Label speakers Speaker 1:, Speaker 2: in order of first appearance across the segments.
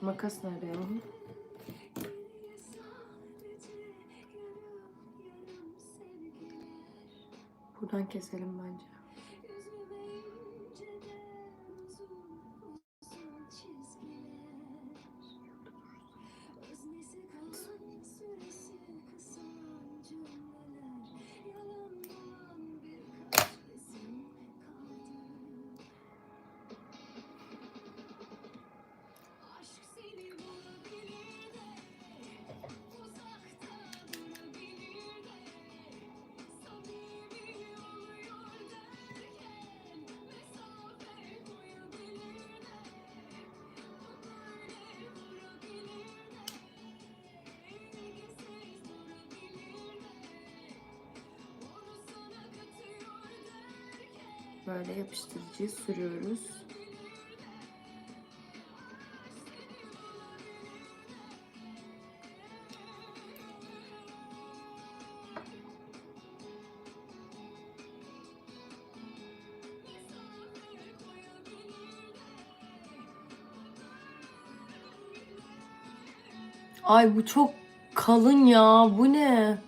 Speaker 1: Makas nerede ya? Buradan keselim bence. Böyle yapıştırıcıyı sürüyoruz. Ay bu çok kalın ya. Bu ne?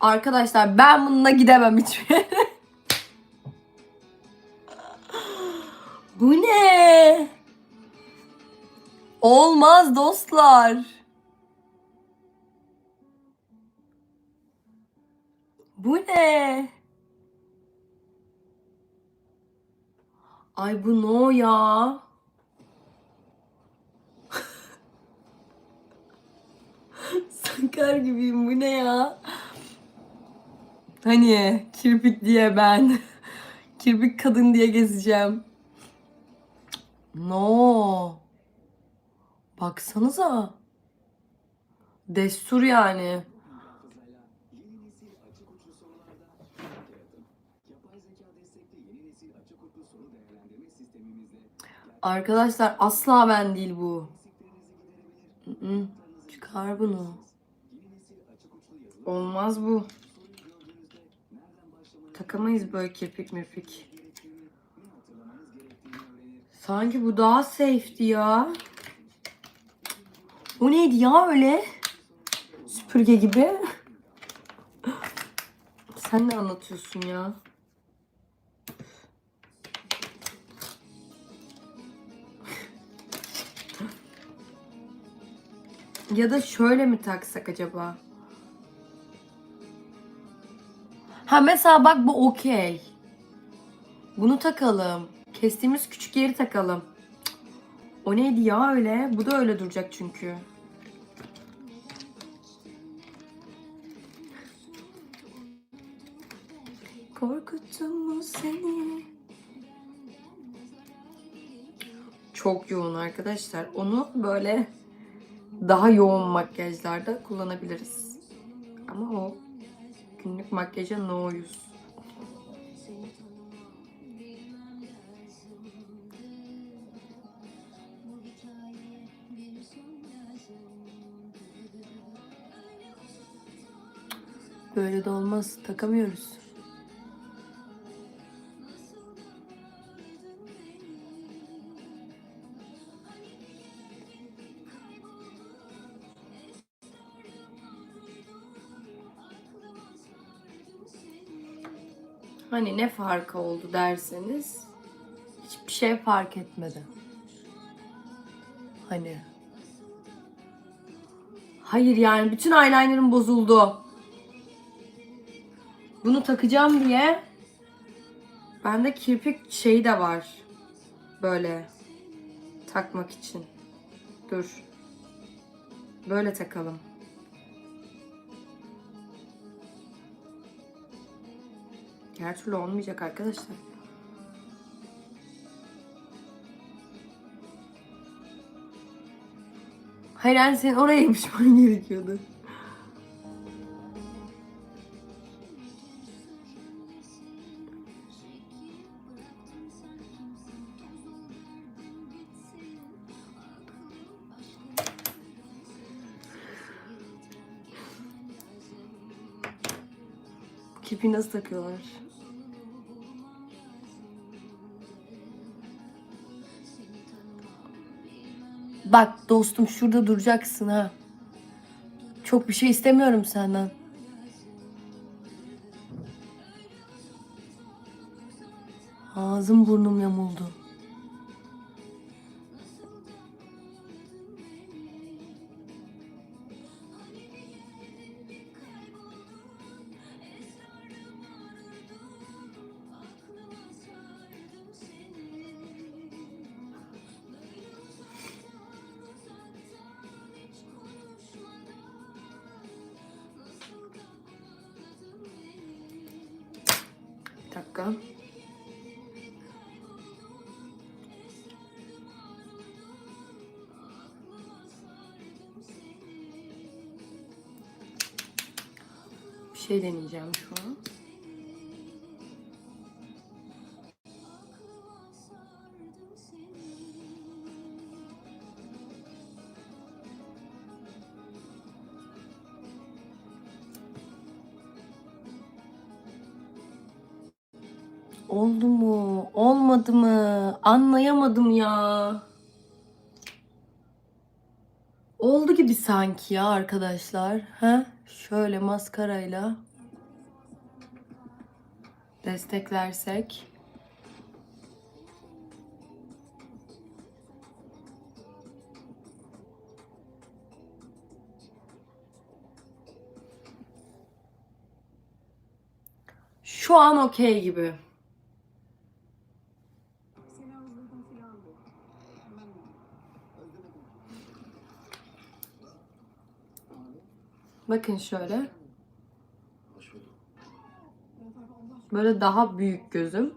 Speaker 1: Arkadaşlar ben bununla gidemem hiçbir Bu ne? Olmaz dostlar. Bu ne? Ay bu no ya. Sakar gibiyim bu ne ya? Hani kirpik diye ben. kirpik kadın diye gezeceğim. No. Baksanıza. Destur yani. Arkadaşlar asla ben değil bu. Çıkar bunu. Olmaz bu. Takamayız böyle kirpik mirpik. Sanki bu daha safe'ti ya. Bu neydi ya öyle? Süpürge gibi. Sen ne anlatıyorsun ya? Ya da şöyle mi taksak acaba? Ha mesela bak bu okey. Bunu takalım. Kestiğimiz küçük yeri takalım. O neydi ya öyle? Bu da öyle duracak çünkü. Korkuttum mu seni? Çok yoğun arkadaşlar. Onu böyle daha yoğun makyajlarda kullanabiliriz. Ama o günlük makyaja no use. Böyle de olmaz. Takamıyoruz. Hani ne farkı oldu derseniz hiçbir şey fark etmedi. Hani Hayır yani bütün eyelinerım bozuldu. Bunu takacağım diye bende kirpik şeyi de var. Böyle takmak için. Dur. Böyle takalım. Her türlü olmayacak arkadaşlar. Hayır yani senin oraya yapışman gerekiyordu. Kirpiği nasıl takıyorlar? Bak dostum şurada duracaksın ha. Çok bir şey istemiyorum senden. Ağzım burnum yamuldu. Dakika. Bir şey deneyeceğim şu an. Oldu mu? Olmadı mı? Anlayamadım ya. Oldu gibi sanki ya arkadaşlar. Ha? Şöyle maskarayla desteklersek. Şu an okey gibi. Bakın şöyle. Böyle daha büyük gözüm.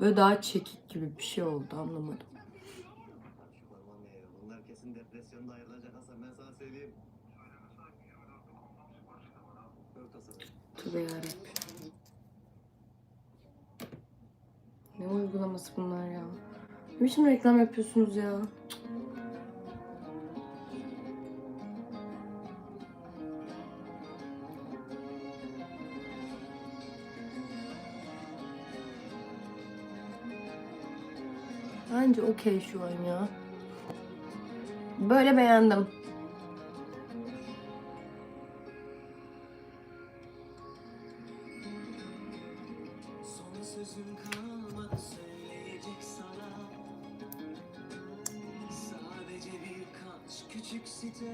Speaker 1: Böyle daha çekik gibi bir şey oldu anlamadım. Tövbe yarabbim. Ne uygulaması bunlar ya? Ne biçim reklam yapıyorsunuz ya? Bence okey şu an ya. Böyle beğendim.
Speaker 2: Sitem.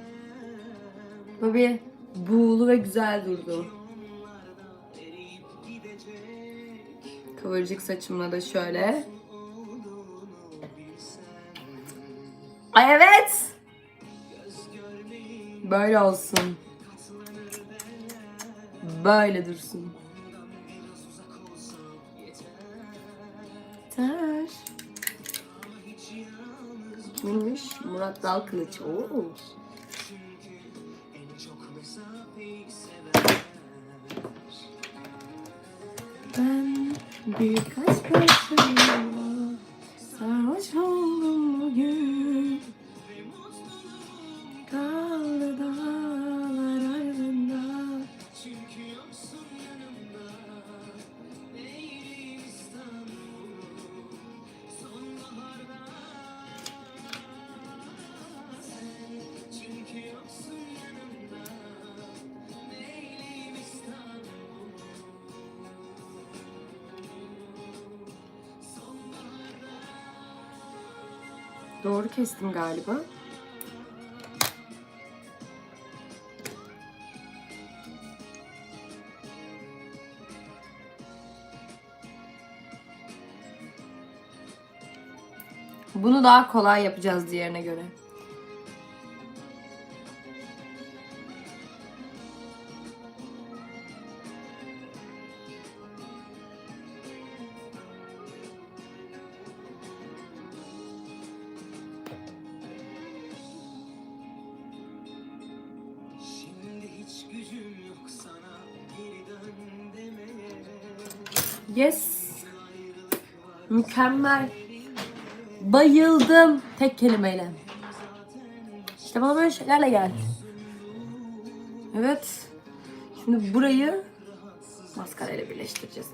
Speaker 1: Böyle buğulu ve güzel durdu. Kıvırcık saçımla da şöyle. Ay evet. Böyle olsun. Böyle dursun.
Speaker 2: Yeter.
Speaker 1: Kimmiş? Murat Dalkılıç. Oo. Ben birkaç parçayla Doğru kestim galiba. Bunu daha kolay yapacağız diğerine göre. Yes. Mükemmel. Bayıldım. Tek kelimeyle. İşte bana böyle şeylerle gel. Evet. Şimdi burayı maskarayla birleştireceğiz.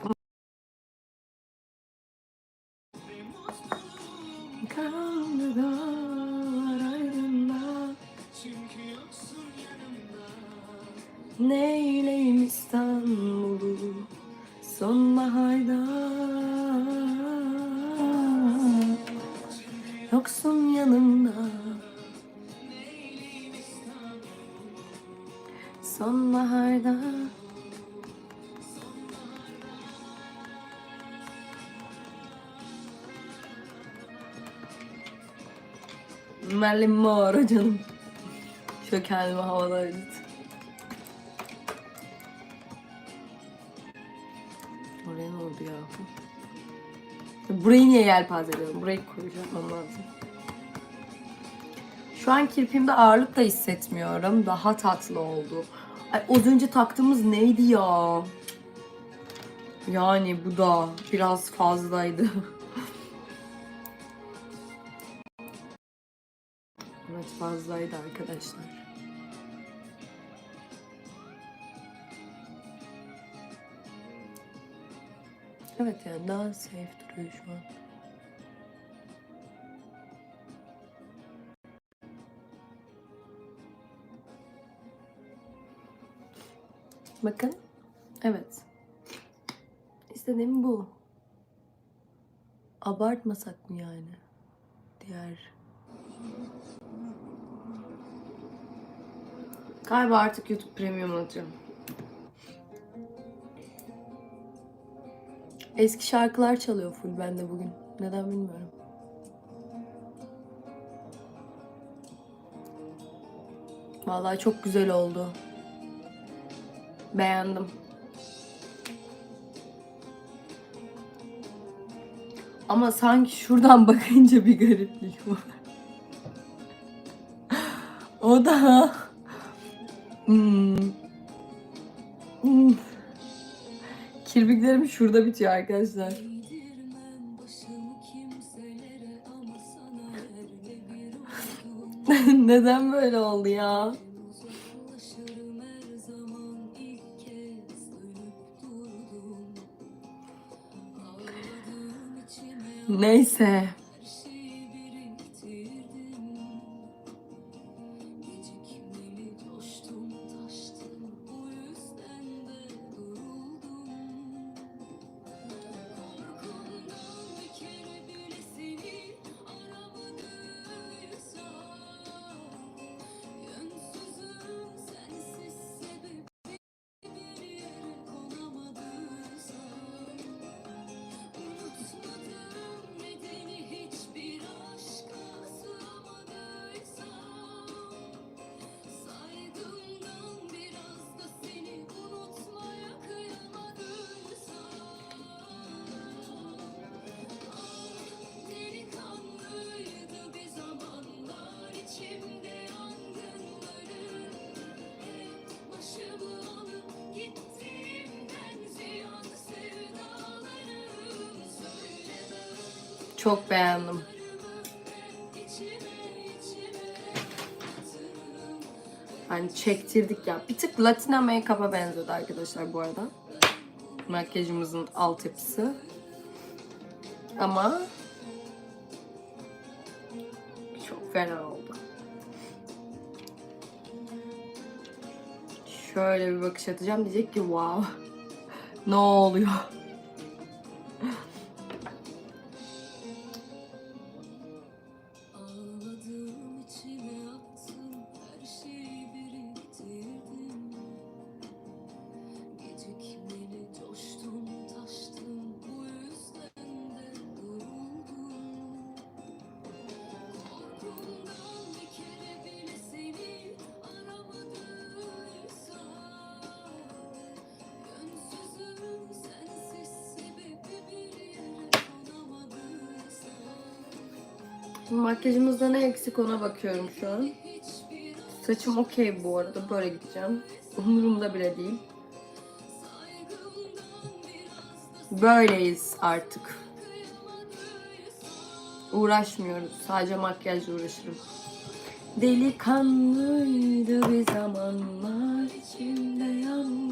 Speaker 1: Sonbaharda Marilyn Monroe canım. Şöyle kendimi havada edit. Oraya ne oldu ya? Burayı niye yelpaze ediyorum? Burayı koyacağım lazım. Şu an kirpimde ağırlık da hissetmiyorum. Daha tatlı oldu. Ay, az önce taktığımız neydi ya? Yani bu da biraz fazlaydı. evet fazlaydı arkadaşlar. Evet yani daha safe duruyor şu an. Bakın. Evet. İstediğim bu. Abartmasak mı yani? Diğer. Galiba artık YouTube Premium alacağım. Eski şarkılar çalıyor full bende bugün. Neden bilmiyorum. Vallahi çok güzel oldu. Beğendim. Ama sanki şuradan bakınca bir gariplik var. o da hmm. Hmm. Kirpiklerim şurada bitiyor arkadaşlar. Neden böyle oldu ya? Neyse. Çok beğendim. Hani çektirdik ya. Bir tık Latina make-up'a benzedi arkadaşlar bu arada. Makyajımızın altyapısı. Ama çok fena oldu. Şöyle bir bakış atacağım. Diyecek ki wow. ne oluyor? Şimdi makyajımızda ne eksik ona bakıyorum şu an. Saçım okey bu arada. Böyle gideceğim. Umurumda bile değil. Böyleyiz artık. Uğraşmıyoruz. Sadece makyajla uğraşırım. Delikanlıydı bir zamanlar içimde yangınları